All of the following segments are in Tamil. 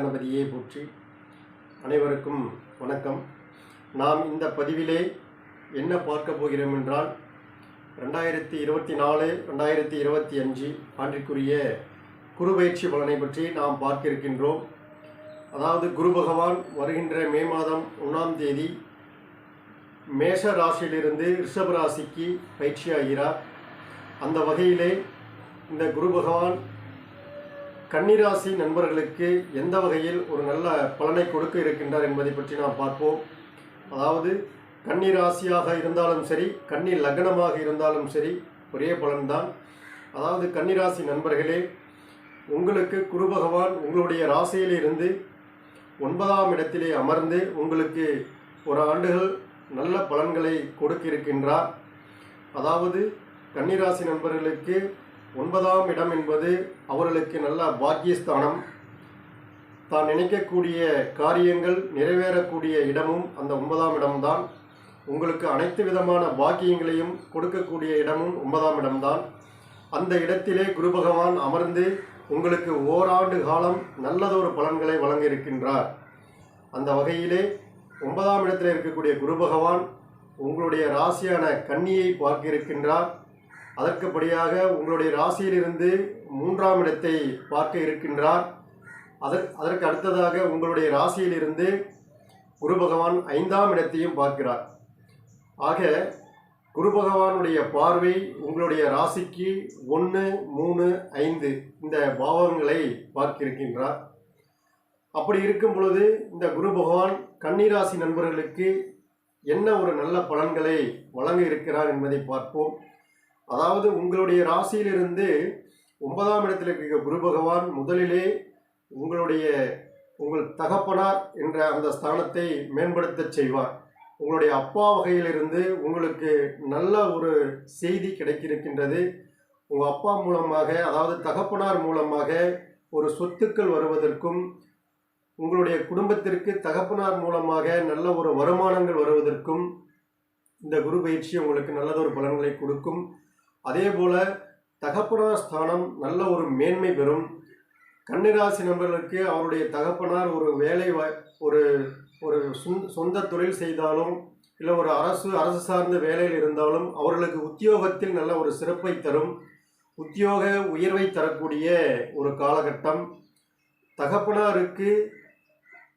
மகாகணபதியே போற்றி. அனைவருக்கும் வணக்கம். நாம் இந்த பதிவிலே என்ன பார்க்க போகிறோம் என்றால் ரெண்டாயிரத்தி இருபத்தி நாலு ரெண்டாயிரத்தி இருபத்தி அஞ்சு ஆண்டிற்குரிய குரு பயிற்சி பலனை பற்றி நாம் பார்க்க இருக்கின்றோம் அதாவது குரு பகவான் வருகின்ற மே மாதம் ஒன்றாம் தேதி மேஷ ராசியிலிருந்து ரிஷப ராசிக்கு பயிற்சியாகிறார். அந்த வகையிலே இந்த குரு பகவான் கன்னிராசி நண்பர்களுக்கு எந்த வகையில் ஒரு நல்ல பலனை கொடுக்க இருக்கின்றார் என்பதை பற்றி நாம் பார்ப்போம். அதாவது கன்னிராசியாக இருந்தாலும் சரி கன்னி லக்னமாக இருந்தாலும் சரி ஒரே பலன்தான். அதாவது கன்னிராசி நண்பர்களே உங்களுக்கு குரு பகவான் உங்களுடைய ராசியிலிருந்து ஒன்பதாம் இடத்திலே அமர்ந்து உங்களுக்கு ஒரு ஆண்டுகள் நல்ல பலன்களை கொடுக்க இருக்கின்றார். அதாவது கன்னிராசி நண்பர்களுக்கு ஒன்பதாம் இடம் என்பது அவர்களுக்கு நல்ல பாக்கியஸ்தானம். தான் நினைக்கக்கூடிய காரியங்கள் நிறைவேறக்கூடிய இடமும் அந்த ஒன்பதாம் இடம்தான். உங்களுக்கு அனைத்து விதமான பாக்கியங்களையும் கொடுக்கக்கூடிய இடமும் ஒன்பதாம் இடம்தான். அந்த இடத்திலே குரு பகவான் அமர்ந்து உங்களுக்கு ஓராண்டு காலம் நல்லதொரு பலன்களை வழங்க இருக்கின்றார் அந்த வகையிலே ஒன்பதாம் இடத்தில் இருக்கக்கூடிய குரு பகவான் உங்களுடைய ராசியான கன்னியை பார்க்க இருக்கின்றார் அதற்குபடியாக உங்களுடைய ராசியிலிருந்து மூன்றாம் இடத்தை பார்க்க இருக்கின்றார். அதற் அதற்கு அடுத்ததாக உங்களுடைய ராசியிலிருந்து குரு பகவான் ஐந்தாம் இடத்தையும் பார்க்கிறார். ஆக குரு பகவானுடைய பார்வை உங்களுடைய ராசிக்கு ஒன்று மூணு ஐந்து இந்த பாவங்களை பார்க்கிருக்கின்றார். அப்படி இருக்கும் பொழுது இந்த குரு பகவான் கன்னிராசி நண்பர்களுக்கு என்ன ஒரு நல்ல பலன்களை வழங்க இருக்கிறார் என்பதை பார்ப்போம். அதாவது உங்களுடைய ராசியிலிருந்து ஒன்பதாம் இடத்தில் இருக்கிற குரு பகவான் முதலிலே உங்களுடைய உங்கள் தகப்பனார் என்ற அந்த ஸ்தானத்தை மேம்படுத்தச் செய்வார். உங்களுடைய அப்பா வகையிலிருந்து உங்களுக்கு நல்ல ஒரு செய்தி கிடைக்கிருக்கின்றது உங்கள் அப்பா மூலமாக அதாவது தகப்பனார் மூலமாக ஒரு சொத்துக்கள் வருவதற்கும் உங்களுடைய குடும்பத்திற்கு தகப்பனார் மூலமாக நல்ல ஒரு வருமானங்கள் வருவதற்கும் இந்த குரு பயிற்சி உங்களுக்கு நல்லதொரு பலன்களை கொடுக்கும். அதே போல தகப்பனார் ஸ்தானம் நல்ல ஒரு மேன்மை பெறும். கன்னிராசி நபர்களுக்கு அவருடைய தகப்பனார் ஒரு வேலை வாய் ஒரு ஒரு சொந்த- சொந்த தொழில் செய்தாலும் இல்லை ஒரு அரசு அரசு சார்ந்த வேலையில் இருந்தாலும் அவர்களுக்கு உத்தியோகத்தில் நல்ல ஒரு சிறப்பை தரும். உத்தியோக உயர்வை தரக்கூடிய ஒரு காலகட்டம். தகப்பனாருக்கு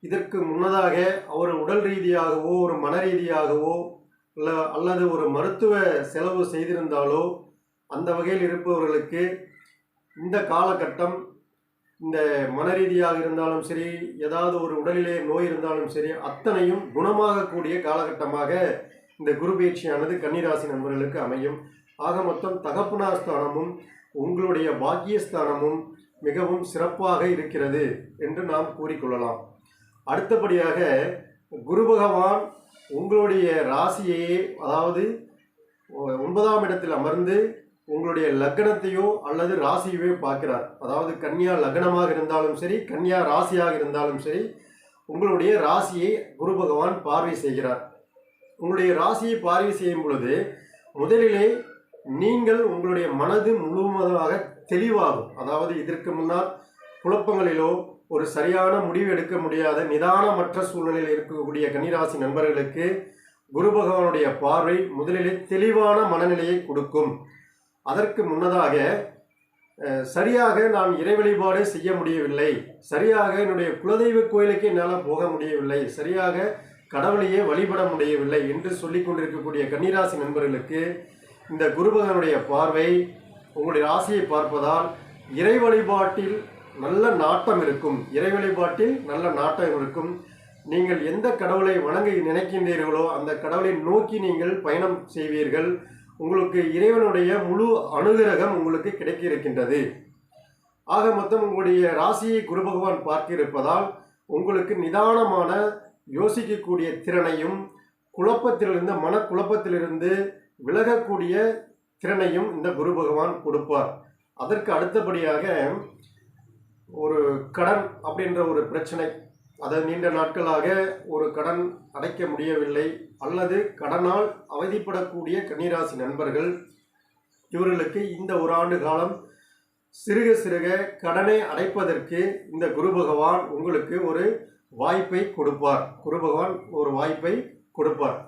இதற்கு முன்னதாக அவர் உடல் ரீதியாகவோ ஒரு மன ரீதியாகவோ இல்லை அல்லது ஒரு மருத்துவ செலவு செய்திருந்தாலோ அந்த வகையில் இருப்பவர்களுக்கு இந்த காலகட்டம் இந்த மன ரீதியாக இருந்தாலும் சரி ஏதாவது ஒரு உடலிலே நோய் இருந்தாலும் சரி அத்தனையும் குணமாகக்கூடிய காலகட்டமாக இந்த குரு பயிற்சியானது கன்னிராசி நண்பர்களுக்கு அமையும். ஆக மொத்தம் தகப்பனார் ஸ்தானமும் உங்களுடைய பாக்கியஸ்தானமும் மிகவும் சிறப்பாக இருக்கிறது என்று நாம் கூறிக்கொள்ளலாம். அடுத்தபடியாக குரு பகவான் உங்களுடைய ராசியையே அதாவது ஒன்பதாம் இடத்தில் அமர்ந்து உங்களுடைய லக்னத்தையோ அல்லது ராசியையோ பார்க்கிறார். அதாவது கன்னியா லக்னமாக இருந்தாலும் சரி கன்னியா ராசியாக இருந்தாலும் சரி உங்களுடைய ராசியை குரு பகவான் பார்வை செய்கிறார். உங்களுடைய ராசியை பார்வை செய்யும் பொழுது முதலிலே நீங்கள் உங்களுடைய மனது முழுவதுமாக தெளிவாகும். அதாவது இதற்கு முன்னால் குழப்பங்களிலோ ஒரு சரியான முடிவு எடுக்க முடியாத நிதானமற்ற சூழ்நிலையில் இருக்கக்கூடிய கன்னிராசி நண்பர்களுக்கு குரு பகவானுடைய பார்வை முதலிலே தெளிவான மனநிலையை கொடுக்கும். அதற்கு முன்னதாக சரியாக நான் இறை வழிபாடு செய்ய முடியவில்லை. சரியாக என்னுடைய குலதெய்வ கோயிலுக்கு என்னால் போக முடியவில்லை. சரியாக கடவுளையே வழிபட முடியவில்லை என்று சொல்லிக் கொண்டிருக்கக்கூடிய கன்னிராசி நண்பர்களுக்கு இந்த குருபகனுடைய பார்வை உங்களுடைய ராசியை பார்ப்பதால் இறை வழிபாட்டில் நல்ல நாட்டம் இருக்கும். இறை வழிபாட்டில் நல்ல நாட்டம் இருக்கும். நீங்கள் எந்த கடவுளை வணங்க நினைக்கின்றீர்களோ அந்த கடவுளை நோக்கி நீங்கள் பயணம் செய்வீர்கள். உங்களுக்கு இறைவனுடைய முழு அனுகிரகம் உங்களுக்கு கிடைக்க இருக்கின்றது ஆக மொத்தம் உங்களுடைய ராசியை குரு பகவான் பார்க்க இருப்பதால் உங்களுக்கு நிதானமான யோசிக்கக்கூடிய திறனையும் குழப்பத்திலிருந்து மனக்குழப்பத்திலிருந்து விலகக்கூடிய திறனையும் இந்த குரு பகவான் கொடுப்பார். அதற்கு அடுத்தபடியாக ஒரு கடன் அப்படின்ற ஒரு பிரச்சனை அதை நீண்ட நாட்களாக ஒரு கடன் அடைக்க முடியவில்லை அல்லது கடனால் அவதிப்படக்கூடிய கன்னிராசி நண்பர்கள் இவர்களுக்கு இந்த ஒரு ஆண்டு காலம் சிறுக சிறுக கடனை அடைப்பதற்கு இந்த குரு பகவான் உங்களுக்கு ஒரு வாய்ப்பை கொடுப்பார். குரு பகவான் ஒரு வாய்ப்பை கொடுப்பார்.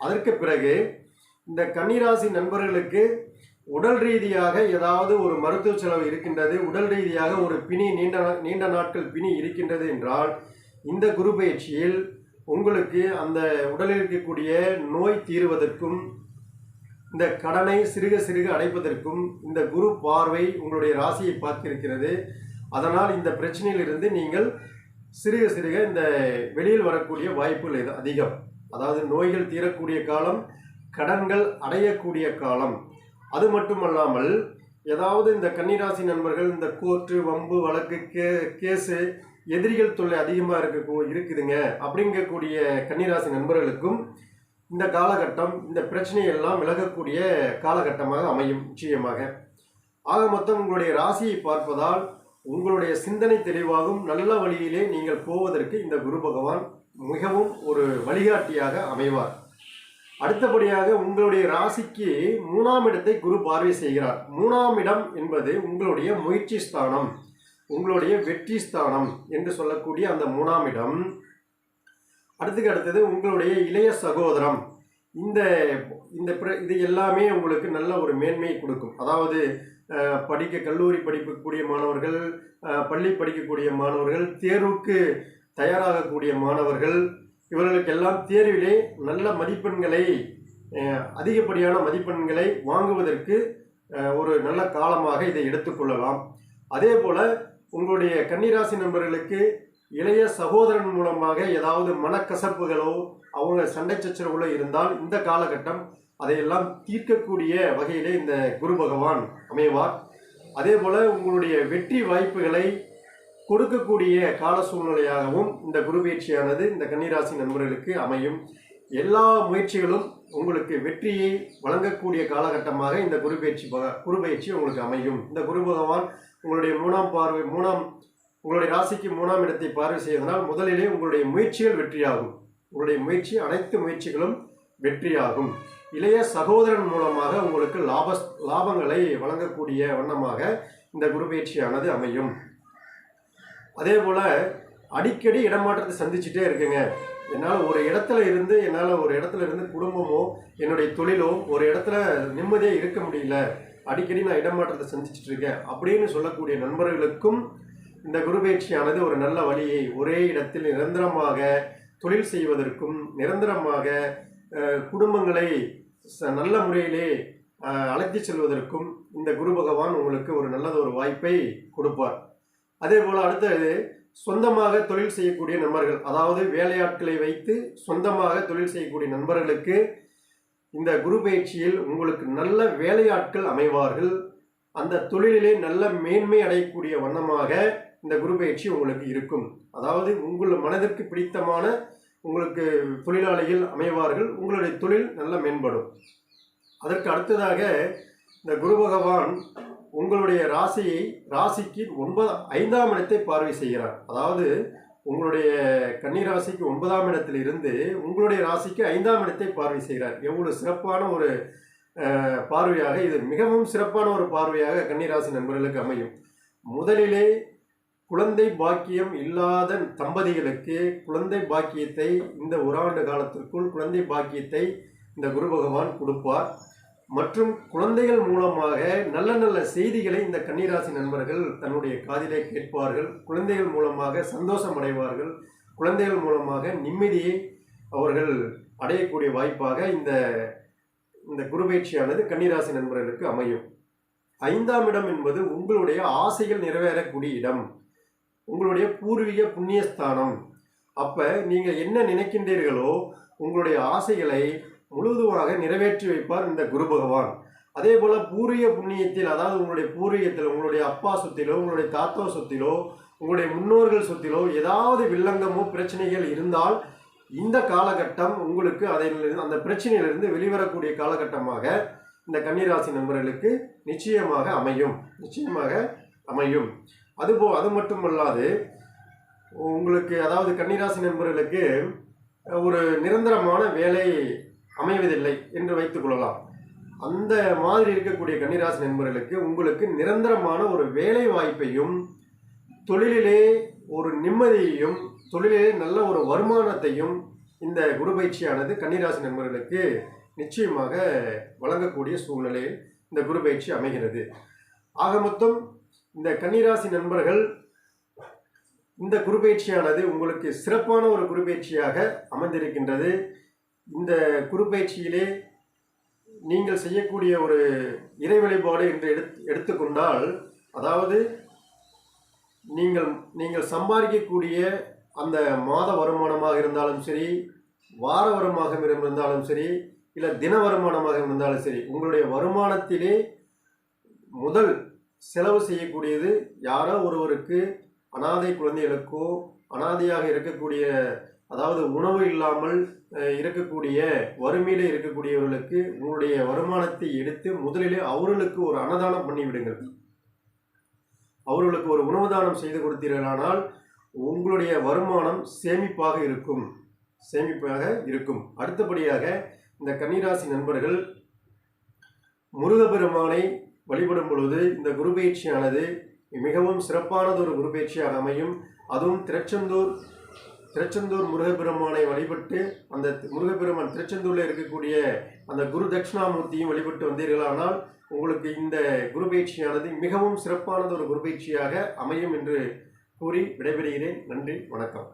அதற்கு பிறகு இந்த கன்னிராசி நண்பர்களுக்கு உடல் ரீதியாக ஏதாவது ஒரு மருத்துவ செலவு இருக்கின்றது உடல் ரீதியாக ஒரு பிணி நீண்ட நீண்ட நாட்கள் பிணி இருக்கின்றது என்றால் இந்த குரு பயிற்சியில் உங்களுக்கு அந்த உடலில் இருக்கக்கூடிய நோய் தீர்வதற்கும் இந்த கடனை சிறுக சிறுக அடைப்பதற்கும் இந்த குரு பார்வை உங்களுடைய ராசியை பார்த்திருக்கிறது. அதனால் இந்த பிரச்சனையிலிருந்து நீங்கள் சிறுக சிறுக இந்த வெளியில் வரக்கூடிய வாய்ப்புகள் இது அதிகம். அதாவது நோய்கள் தீரக்கூடிய காலம் கடன்கள் அடையக்கூடிய காலம். அது மட்டுமல்லாமல் ஏதாவது இந்த கன்னிராசி நண்பர்கள் இந்த கோர்ட்டு வம்பு வழக்கு கே கேஸு எதிரிகள் தொல்லை அதிகமாக இருக்க இருக்குதுங்க அப்படிங்கக்கூடிய கன்னிராசி நண்பர்களுக்கும் இந்த காலகட்டம் இந்த பிரச்சனையெல்லாம் விலகக்கூடிய காலகட்டமாக அமையும் நிச்சயமாக. ஆக மொத்தம் உங்களுடைய ராசியை பார்ப்பதால் உங்களுடைய சிந்தனை தெளிவாகும் நல்ல வழியிலே நீங்கள் போவதற்கு இந்த குரு பகவான் மிகவும் ஒரு வழிகாட்டியாக அமைவார். அடுத்தபடியாக உங்களுடைய ராசிக்கு மூணாம் இடத்தை குரு பார்வை செய்கிறார். மூணாம் இடம் என்பது உங்களுடைய முயற்சி ஸ்தானம். உங்களுடைய வெற்றி ஸ்தானம் என்று சொல்லக்கூடிய அந்த மூணாம் இடம். அடுத்துக்கு அடுத்தது உங்களுடைய இளைய சகோதரம். இந்த இந்த பிர- இது எல்லாமே உங்களுக்கு நல்ல ஒரு மேன்மையை கொடுக்கும். அதாவது படிக்க கல்லூரி படிக்கக்கூடிய மாணவர்கள் பள்ளி படிக்கக்கூடிய மாணவர்கள் தேர்வுக்கு தயாராகக்கூடிய மாணவர்கள் இவர்களுக்கெல்லாம் தேர்விலே நல்ல மதிப்பெண்களை அதிகப்படியான மதிப்பெண்களை வாங்குவதற்கு ஒரு நல்ல காலமாக இதை எடுத்துக்கொள்ளலாம். அதே போல் உங்களுடைய கன்னிராசி நண்பர்களுக்கு இளைய சகோதரன் மூலமாக ஏதாவது மனக்கசப்புகளோ அவங்க சண்டை சச்சரவுகளோ இருந்தால் இந்த காலகட்டம் அதையெல்லாம் தீர்க்கக்கூடிய வகையிலே இந்த குரு பகவான் அமைவார். அதே போல உங்களுடைய வெற்றி வாய்ப்புகளை கொடுக்கக்கூடிய கால சூழ்நிலையாகவும் இந்த குரு பயிற்சியானது இந்த கன்னிராசி நண்பர்களுக்கு அமையும். எல்லா முயற்சிகளும் உங்களுக்கு வெற்றியை வழங்கக்கூடிய காலகட்டமாக இந்த குரு பயிற்சி பக- குரு பயிற்சி உங்களுக்கு அமையும். இந்த குரு பகவான் உங்களுடைய மூணாம் பார்வை மூணாம் உங்களுடைய ராசிக்கு மூணாம் இடத்தை பார்வை செய்வதனால் முதலிலே உங்களுடைய முயற்சிகள் வெற்றியாகும். உங்களுடைய முயற்சி அனைத்து முயற்சிகளும் வெற்றியாகும். இளைய சகோதரன் மூலமாக உங்களுக்கு லாப லாபங்களை வழங்கக்கூடிய வண்ணமாக இந்த குரு பயிற்சியானது அமையும். அதே போல் அடிக்கடி இடமாற்றத்தை சந்திச்சுட்டே இருக்குங்க. என்னால் ஒரு இடத்துல இருந்து என்னால் ஒரு இடத்துல இருந்து குடும்பமோ என்னுடைய தொழிலோ ஒரு இடத்துல நிம்மதியாக இருக்க முடியல. அடிக்கடி நான் இடமாற்றத்தை சந்திச்சுட்டு இருக்கேன் அப்படின்னு சொல்லக்கூடிய நண்பர்களுக்கும் இந்த குருபெயர்ச்சியானது ஒரு நல்ல வழியை ஒரே இடத்தில் நிரந்தரமாக தொழில் செய்வதற்கும் நிரந்தரமாக குடும்பங்களை ச- நல்ல முறையிலே அழைத்து செல்வதற்கும் இந்த குரு பகவான் உங்களுக்கு ஒரு நல்லது ஒரு வாய்ப்பை கொடுப்பார். அதே போல் அடுத்தது சொந்தமாக தொழில் செய்யக்கூடிய நண்பர்கள் அதாவது வேலையாட்களை வைத்து சொந்தமாக தொழில் செய்யக்கூடிய நண்பர்களுக்கு இந்த குரு பயிற்சியில் உங்களுக்கு நல்ல வேலையாட்கள் அமைவார்கள். அந்த தொழிலிலே நல்ல மேன்மை அடையக்கூடிய வண்ணமாக இந்த குரு பயிற்சி உங்களுக்கு இருக்கும். அதாவது உங்கள் மனதிற்கு பிடித்தமான உங்களுக்கு தொழிலாளிகள் அமைவார்கள். உங்களுடைய தொழில் நல்ல மேம்படும். அதற்கு அடுத்ததாக இந்த குரு பகவான் உங்களுடைய ராசியை ராசிக்கு ஒன்பது ஐந்தாம் இடத்தை பார்வை செய்கிறார். அதாவது உங்களுடைய கன்னி ராசிக்கு ஒன்பதாம் இடத்தில் இருந்து உங்களுடைய ராசிக்கு ஐந்தாம் இடத்தை பார்வை செய்கிறார். எவ்வளவு சிறப்பான ஒரு பார்வையாக இது மிகவும் சிறப்பான ஒரு பார்வையாக கன்னிராசி நண்பர்களுக்கு அமையும். முதலிலே குழந்தை பாக்கியம் இல்லாத தம்பதிகளுக்கு குழந்தை பாக்கியத்தை இந்த ஒரு ஆண்டு காலத்திற்குள் குழந்தை பாக்கியத்தை இந்த குரு பகவான் கொடுப்பார். மற்றும் குழந்தைகள் மூலமாக நல்ல நல்ல செய்திகளை இந்த கன்னிராசி நண்பர்கள் தன்னுடைய காதிலே கேட்பார்கள். குழந்தைகள் மூலமாக சந்தோஷம் அடைவார்கள். குழந்தைகள் மூலமாக நிம்மதியை அவர்கள் அடையக்கூடிய வாய்ப்பாக இந்த இந்த குருபயிற்சியானது கன்னிராசி நண்பர்களுக்கு அமையும். ஐந்தாம் இடம் என்பது உங்களுடைய ஆசைகள் நிறைவேறக்கூடிய இடம். உங்களுடைய பூர்வீக புண்ணியஸ்தானம். அப்போ நீங்கள் என்ன நினைக்கின்றீர்களோ உங்களுடைய ஆசைகளை முழுவதுமாக நிறைவேற்றி வைப்பார் இந்த குரு பகவான். அதே போல பூரிய புண்ணியத்தில் அதாவது உங்களுடைய பூரியத்தில் உங்களுடைய அப்பா சொத்திலோ உங்களுடைய தாத்தா சொத்திலோ உங்களுடைய முன்னோர்கள் சொத்திலோ ஏதாவது வில்லங்கமோ பிரச்சனைகள் இருந்தால் இந்த காலகட்டம் உங்களுக்கு அதில் அந்த பிரச்சனையிலிருந்து வெளிவரக்கூடிய காலகட்டமாக இந்த கன்னிராசி நண்பர்களுக்கு நிச்சயமாக அமையும். நிச்சயமாக அமையும். அதுபோ அது மட்டுமல்லாது உங்களுக்கு அதாவது கன்னிராசி நண்பர்களுக்கு ஒரு நிரந்தரமான வேலை அமைவதில்லை என்று வைத்துக் கொள்ளலாம். அந்த மாதிரி இருக்கக்கூடிய கன்னிராசி நண்பர்களுக்கு உங்களுக்கு நிரந்தரமான ஒரு வேலை வாய்ப்பையும் தொழிலிலே ஒரு நிம்மதியையும் தொழிலிலே நல்ல ஒரு வருமானத்தையும் இந்த குரு பயிற்சியானது கன்னிராசி நண்பர்களுக்கு நிச்சயமாக வழங்கக்கூடிய சூழ்நிலையில் இந்த குரு பயிற்சி அமைகிறது. ஆக மொத்தம் இந்த கன்னிராசி நண்பர்கள் இந்த குரு பயிற்சியானது உங்களுக்கு சிறப்பான ஒரு குரு பயிற்சியாக அமைந்திருக்கின்றது. இந்த குறுப்பயிற்சியிலே நீங்கள் செய்யக்கூடிய ஒரு இறை வழிபாடு என்று எடுத்து எடுத்துக்கொண்டால் அதாவது நீங்கள் நீங்கள் சம்பாதிக்கக்கூடிய அந்த மாத வருமானமாக இருந்தாலும் சரி வார வருமானம் இருந்தாலும் சரி இல்லை தின வருமானமாக இருந்தாலும் சரி உங்களுடைய வருமானத்திலே முதல் செலவு செய்யக்கூடியது யாரோ ஒருவருக்கு அனாதை குழந்தைகளுக்கோ அனாதையாக இருக்கக்கூடிய அதாவது உணவு இல்லாமல் இருக்கக்கூடிய வறுமையிலே இருக்கக்கூடியவர்களுக்கு உங்களுடைய வருமானத்தை எடுத்து முதலிலே அவர்களுக்கு ஒரு அன்னதானம் பண்ணிவிடுங்கள் அவர்களுக்கு ஒரு உணவு தானம் செய்து கொடுத்தீர்களானால் உங்களுடைய வருமானம் சேமிப்பாக இருக்கும். சேமிப்பாக இருக்கும். அடுத்தபடியாக இந்த கன்னிராசி நண்பர்கள் முருகப்பெருமானை வழிபடும் பொழுது இந்த குரு பயிற்சியானது மிகவும் சிறப்பானது ஒரு குரு பயிற்சியாக அமையும். அதுவும் திருச்செந்தூர் திருச்செந்தூர் முருகப்பெருமானை வழிபட்டு அந்த முருகப்பெருமான் திருச்செந்தூரில் இருக்கக்கூடிய அந்த குரு தட்சிணாமூர்த்தியும் வழிபட்டு வந்தீர்களானால் உங்களுக்கு இந்த குரு பயிற்சியானது மிகவும் சிறப்பானது ஒரு குரு பயிற்சியாக அமையும் என்று கூறி விடைபெறுகிறேன். நன்றி வணக்கம்.